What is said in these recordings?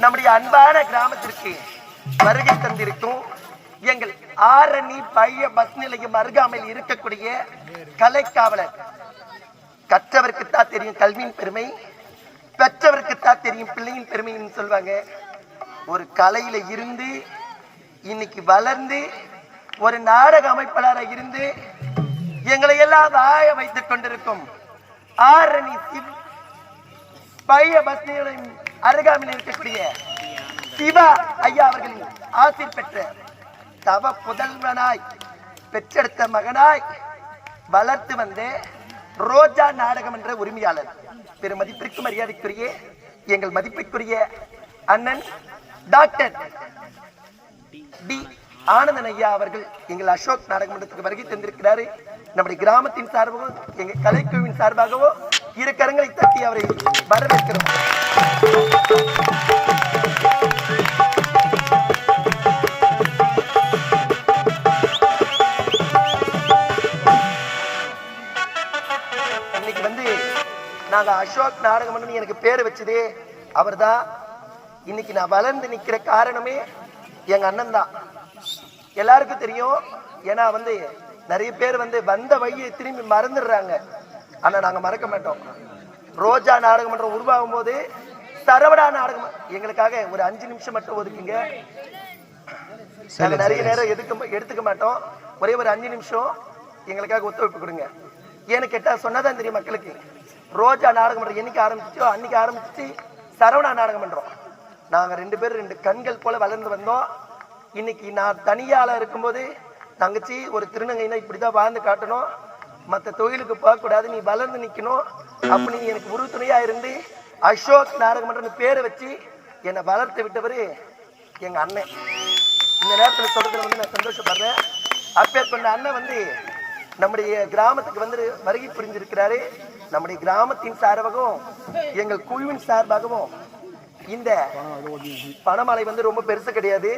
நம்முடைய அன்பான கிராமத்திற்கு வருகை தந்திருக்கும் எங்கள் ஆரணி பழைய பஸ் நிலையம் அருகாமையில் இருக்கக்கூடிய கலைக்காவலர். கற்றவருக்குத்தான் தெரியும் கல்வியின் பெருமை பெற்றவருக்குத்தான் தெரியும் பிள்ளையின் பெருமைன்னு சொல்லுவாங்க ஒரு கலையில இருந்து இன்னைக்கு வளர்ந்து ஒரு நாடக அமைப்பாளராக இருந்து எங்களை எல்லாம் வாய வைத்துக் கொண்டிருக்கும் ஆரணி பைய பஸ் நிலையம் அருகாமையில் இருக்கக்கூடிய சிவா ஐயா அவர்களின் ஆசிர் பெற்ற தவ புதல்வனாய் பெற்றெடுத்த மகனாய் வளர்த்து வந்த ரோஜா நாடகம் என்ற உரிமையாளர். பெரும் மதிப்பிற்கு மரியாதைக்குரிய எங்கள் மதிப்பிற்குரிய அண்ணன் டாக்டர் டி ஆனந்தன் ஐயா அவர்கள் எங்கள் அசோக் நாடகமன்றத்துக்கு வருகை தந்திருக்கிறாரு. நம்முடைய கிராமத்தின் சார்பாகவும் எங்கள் கலைக்குழுவின் சார்பாகவோ இரு கரங்களை தட்டி அவரை வரவேற்கிறோம். இன்னைக்கு வந்து நாங்க அசோக் நாடகமன் எனக்கு பேர் வச்சதே அவர்தான் இன்னைக்கு நான் வளர்ந்து நிக்கிற காரணமே எங்க அண்ணன் தான் எல்லாருக்கும் தெரியும். ஏன்னா வந்து நிறைய பேர் வந்து வந்த வழியை திரும்பி மறந்துடுறாங்க. ஆனா நாங்க மறக்க மாட்டோம். ரோஜா நாடகம் மன்றம் உருவாகும் போது சரவடா நாடகம் எங்களுக்காக ஒரு அஞ்சு நிமிஷம் மட்டும் ஒதுக்குங்க. நாங்க நிறைய நேரம் எதுக்க எடுத்துக்க மாட்டோம். ஒரே ஒரு அஞ்சு நிமிஷம் எங்களுக்காக ஒத்துழைப்பு கொடுங்க. ஏன்னு கேட்டா சொன்னதான் தெரியும் மக்களுக்கு. ரோஜா நாடகம் மன்றம் என்னைக்கு ஆரம்பிச்சோ அன்னைக்கு ஆரம்பிச்சு சரவணா நாடகம் மன்றம் நாங்க ரெண்டு பேரும் ரெண்டு கண்கள் போல வளர்ந்து வந்தோம். இன்னைக்கு நான் தனியால இருக்கும்போது தங்கச்சி ஒரு திருநங்கைனா இப்படிதான் வாழ்ந்து காட்டணும். மற்ற தொழிலுக்கு போகக்கூடாது நீ வளர்ந்து நிற்கணும் அப்படி நீ எனக்கு உறுதுணையா இருந்து அசோக் நாடகம் பேரை வச்சு என்னை வளர்த்து விட்டவர் எங்கள் அண்ணன். இந்த நேரத்தில் சொல்றதுல வந்து நான் சந்தோஷப்படுறேன். அப்பேர் அண்ணன் வந்து நம்முடைய கிராமத்துக்கு வந்து வருகை புரிஞ்சிருக்கிறாரு நம்முடைய கிராமத்தின் சார்பாகவும் எங்கள் குழுவின் சார்பாகவும் இந்த பணமலை வந்து ரொம்ப பெருசு கிடையாது.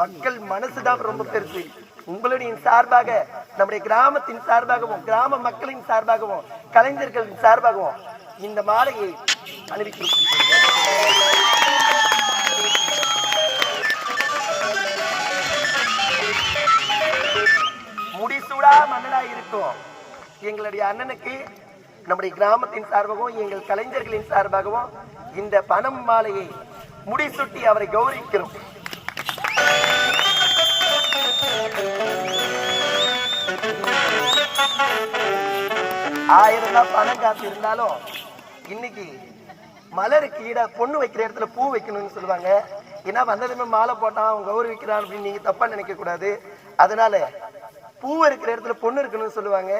மக்கள் மனசு தான் ரொம்ப பெருசு. உங்களுடைய சார்பாக நம்முடைய கிராமத்தின் சார்பாகவும் கிராம மக்களின் சார்பாகவும் கலைஞர்களின் சார்பாகவும் இந்த மாலையை அணிவித்திருக்கிறோம் முடிசூடா மன்னனா இருக்கும். எங்களுடைய அண்ணனுக்கு நம்முடைய கிராமத்தின் சார்பாகவும் எங்கள் கலைஞர்களின் சார்பாகவும் இந்த பணம் மாலையை முடிசூட்டி அவரை கௌரவிக்கிறோம். ஆயிரம் தான் பணம் காசு இருந்தாலும் இன்னைக்கு மலருக்கு ஈட பொண்ணு வைக்கிற இடத்துல பூ வைக்கணும்னு சொல்லுவாங்க. ஏன்னா வந்ததுமே மாலை போட்டான் அவன் கௌரவிக்கிறான் அப்படின்னு நீங்க தப்பா நினைக்க கூடாது. அதனால பூ இருக்கிற இடத்துல பொண்ணு இருக்கணும்னு சொல்லுவாங்க.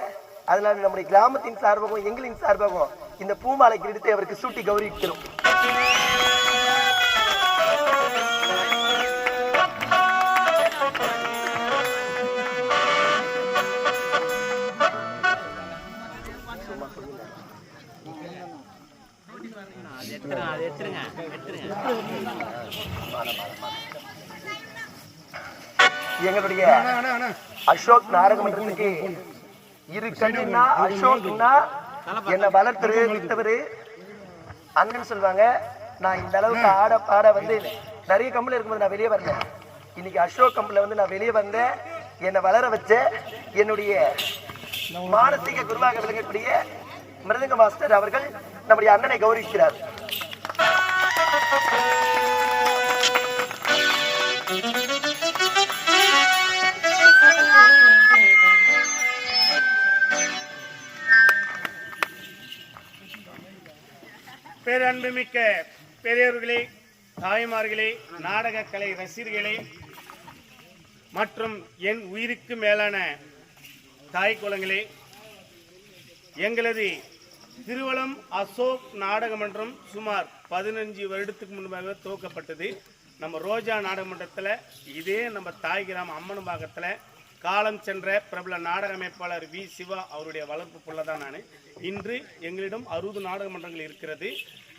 அதனால நம்முடைய கிராமத்தின் சார்பாகவும் எங்களின் சார்பாகவும் இந்த பூ மாலைக்கு எடுத்து அவருக்கு சூட்டி கௌரவிக்கிறோம். எங்களுடைய அசோக் நாரகமன்றத்துக்கு இரு கண்ணுன்னா அசோக்னா என்னை வளர்த்துரு வித்தவரு அண்ணன் சொல்லுவாங்க நான் இந்த அளவுக்கு ஆட பாட வந்து நிறைய கம்பெனி இருக்கும்போது நான் வெளியே வரல. இன்னைக்கு அசோக் கம்பெனில வந்து நான் வெளியே வந்தேன் என்னை வளர வச்ச என்னுடைய மானசீக குருவாக விளங்கக்கூடிய மிருதங்க மாஸ்டர் அவர்கள் நம்முடைய அண்ணனை கௌரவிக்கிறார். பேரன்புமிக்க பெரியவர்களே தாய்மார்களே நாடக கலை ரசிகர்களே மற்றும் என் உயிருக்கு மேலான தாய் குலங்களே எங்களது திருவளம் அசோக் நாடகமன்றம் சுமார் பதினஞ்சு வருடத்துக்கு முன்பாக துவக்கப்பட்டது. நம்ம ரோஜா நாடகமன்றத்தில் இதே நம்ம தாய் கிராமம் அம்மனுபாகத்தில் காலம் சென்ற பிரபல நாடக அமைப்பாளர் வி. சிவா அவருடைய வளர்ப்பு புள்ள தான் நான். இன்று எங்களிடம் அறுபது நாடகமன்றங்கள் இருக்கிறது.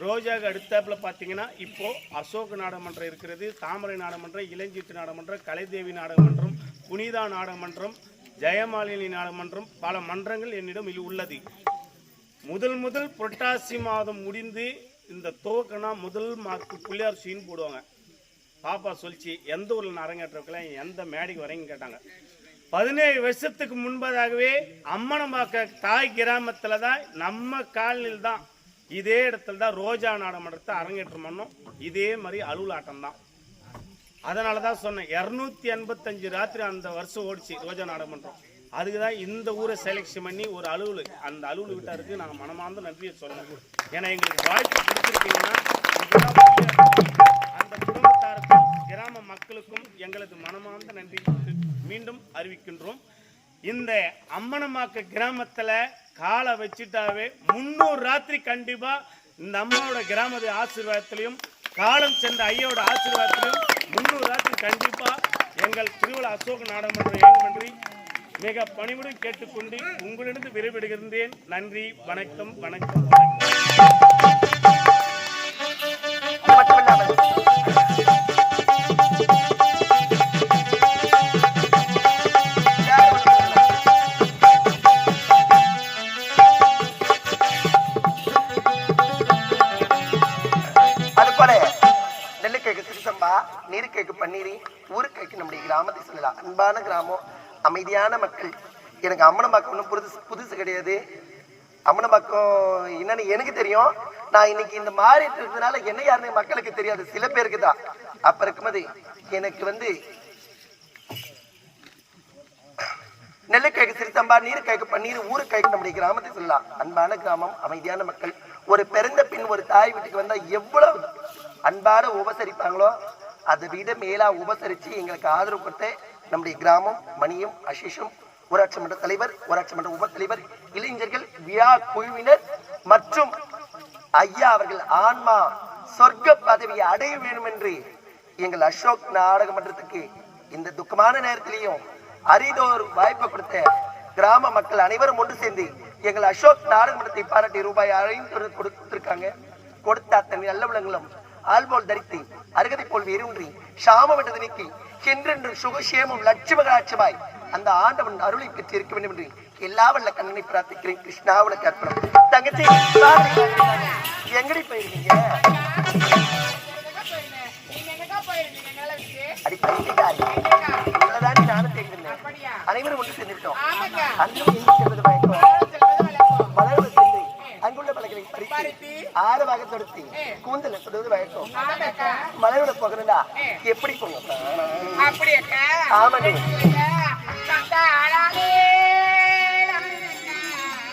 ரோஜாவுக்கு அடுத்தாப்பில் பார்த்தீங்கன்னா இப்போது அசோக் நாடகமன்றம் இருக்கிறது தாமரை நாடகமன்றம் இளஞ்சீட்டு நாடகமன்றம் கலைதேவி நாடகமன்றம் புனிதா நாடகமன்றம் ஜெயமாலினி நாடகமன்றம் பல மன்றங்கள் என்னிடம் இல் உள்ளது. முதல் முதல் புரட்டாசி மாதம் முடிந்து இந்த துவக்கனா முதல் மார்க்கு பிள்ளையார் சீன் போடுவாங்க. பாப்பா சொல்லிச்சு எந்த ஊரில் அரங்கேற்றக்கலாம் எந்த மேடைக்கு வரீங்கன்னு கேட்டாங்க. பதினேழு வருஷத்துக்கு முன்பதாகவே அம்மனம்பாக்க தாய் கிராமத்தில் தான் நம்ம காலனில் தான் இதே இடத்துல தான் ரோஜா நாடகமன்றத்தை அரங்கேற்றம் பண்ணோம். இதே மாதிரி அலுவலாட்டம் தான். அதனால தான் சொன்னேன் இரநூத்தி எண்பத்தஞ்சு ராத்திரி அந்த வருஷம் ஓடிச்சு ரோஜா நாடகமன்றம் அதுக்கு தான் இந்த ஊரை செலெக்ஷன் பண்ணி ஒரு அலுவலு அந்த அலுவலு வீட்டாருக்கு நாங்கள் மனமார்ந்த நன்றியை சொல்லணும் ஏன்னா எங்களுக்கு வாய்ப்பு கொடுத்துருக்கீங்கன்னா அந்த குடும்பத்தாருக்கும் கிராம மக்களுக்கும் எங்களது மனமார்ந்த நன்றி மீண்டும் அறிவிக்கின்றோம். இந்த அம்மனமாக்க கிராமத்தில் காலை வச்சுட்டாவே முன்னூறு ராத்திரி கண்டிப்பாக இந்த அம்மாவோட கிராமத்து ஆசீர்வாதத்திலையும் காலம் சென்ற ஐயோட ஆசீர்வாதத்திலையும் முன்னூறு ராத்திரி கண்டிப்பாக எங்கள் திருவிழா அசோக நாடகமன்ற இயங்குமன்றி மிக பணிவுடன் கேட்டுக்கொண்டு உங்களிடம் விரைவிடுகின்றேன் நன்றி வணக்கம் வணக்கம் வணக்கம். அது மட்டும் நெல்லுக்கைக்கு சிறுசம்பா நீருக்கைக்கு பன்னீரி ஊருக்கைக்கு நம்முடைய கிராமத்தை சொல்லலாம். அன்பான கிராமம் அமைதியான மக்கள். எனக்கு அம்மனம்பாக்கம் ஒன்றும் புதுசு புதுசு கிடையாது. அம்மனம்பாக்கம் என்னன்னு எனக்கு தெரியும். நான் இன்னைக்கு இந்த மாறிட்டு இருக்கிறதுனால என்ன யாருன்னு மக்களுக்கு தெரியாது. சில பேருக்கு தான். அப்ப இருக்கும்போது எனக்கு வந்து நெல்லுக்கைக்கு சிறுத்தம்பா நீர் கைக்கு பன்னீர் ஊரு கைக்கு நம்முடைய கிராமத்தை சொல்லலாம். அன்பான கிராமம் அமைதியான மக்கள். ஒரு பிறந்த பின் ஒரு தாய் வீட்டுக்கு வந்தா எவ்வளவு அன்பான உபசரிப்பாங்களோ அதை விட மேலா உபசரிச்சு எங்களுக்கு ஆதரவு கொடுத்து நம்முடைய கிராமம் மணியும் அசிஷும் ஊராட்சி மன்ற தலைவர் ஊராட்சி மன்ற உப தலைவர் இளைஞர்கள் விழா குழுவினர் மற்றும் ஐயா அவர்கள் ஆன்மா சொர்க்க பதவியை அடைய வேண்டும் என்று எங்கள் அசோக் நாடக மன்றத்துக்கு இந்த துக்கமான நேரத்திலையும் அரிதோர் வாய்ப்பை கொடுத்த கிராம மக்கள் அனைவரும் ஒன்று சேர்ந்து எங்கள் அசோக் நாடக மன்றத்தை பாராட்டி ரூபாய் ஐநூறு கொடுத்திருக்காங்க. கொடுத்த அத்தனை நல்ல விலங்களும் ஆல்போல் தரித்து அருகதை போல் வேரூன்றி சாம விட்டது நீக்கி என்றென்று சுகசேமம் லட்சுமகராட்சமாய் அந்த ஆண்டவன் அருளை பெற்று இருக்க வேண்டும் என்று எல்லா வல்ல கண்ணனை பிரார்த்திக்கிறேன் கிருஷ்ணாவுல கற்பனம் தங்கச்சி. எங்கடி போயிருந்தீங்க நீங்க எங்கக்கா போயிருந்தீங்க நிலவுக்கு? அடி பைத்தியக்காரி. உள்ளதாண்டி நானும். அப்படியா? அனைவரும் ஒன்று. ஆமாங்க. அன்றும் பறித்து, ஆரவாக தொடுத்து கூந்தல சுடுவது வழக்கம் ஆமாக்கா. மலரோட போகணும்னா எப்படி போங்க? ஆமாடி